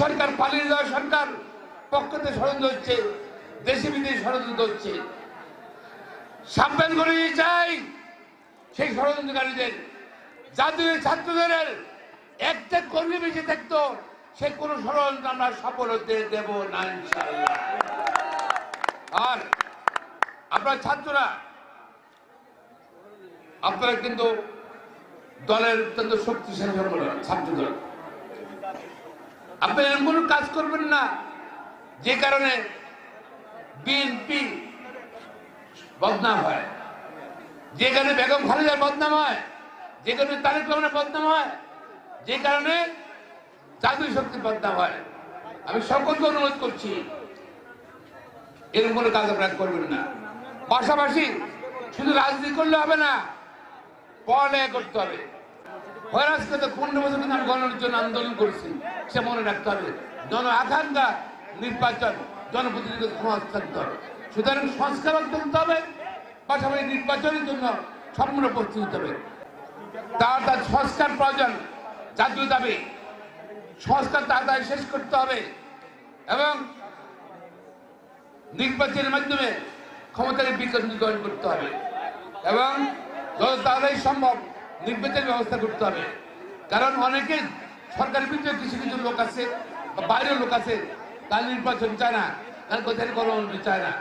সরকার পালিয়ে যাওয়া সরকার পক্ষ থেকে ষড়যন্ত্র হচ্ছে দেশে বিদেশে ষড়যন্ত্র হচ্ছে। সাবধান করে চাই সেই ষড়যন্ত্রকারীদের। জাতীয় ছাত্রদের একটা কর্মী বেঁচে থাকতো, সে কোনো ষড়যন্ত্র আমরা সফল হতে দেব না আর আপনার ছাত্ররা, আপনারা কিন্তু দলের অত্যন্ত শক্তিশালী ছাত্র আপনি এমন কোনো কাজ করবেন না, যে কারণে বিএনপি বদনাম হয়। যে কারণে বেগম খালেদার বদনাম হয় যে কারণে তারেক রহমানের বদনাম হয়, যে কারণে জাতীয় শক্তির বদনাম হয়। আমি সকলকে অনুরোধ করছি, এরকম কোনো কাজ আপনারা করবেন না। পাশাপাশি শুধু রাজনীতি করলে হবে না, পড়ালেখা করতে হবে। জন্য আন্দোলন করেছি, সে মনে রাখতে হবে, জন নির্বাচন সুতরাং সংস্কার হবে, পাশাপাশি নির্বাচনের জন্য সম্পূর্ণ হতে হবে। তার প্রয়োজন জাতীয় দাবি। সংস্কার তাড়াতাড়ি শেষ করতে হবে এবং নির্বাচনের মাধ্যমে ক্ষমতাকে বিকেন্দ্রীকরণ করতে হবে এবং যত তাড়াতাড়ি সম্ভব নির্বাচনের ব্যবস্থা করতে হবে। কারণ অনেকে সরকারের ভিতরে কিছু কিছু লোক আছে বা বাইরের লোক আছে, তার নির্বাচন চায় না। তার কোথায় গণতন্ত্র চায় না।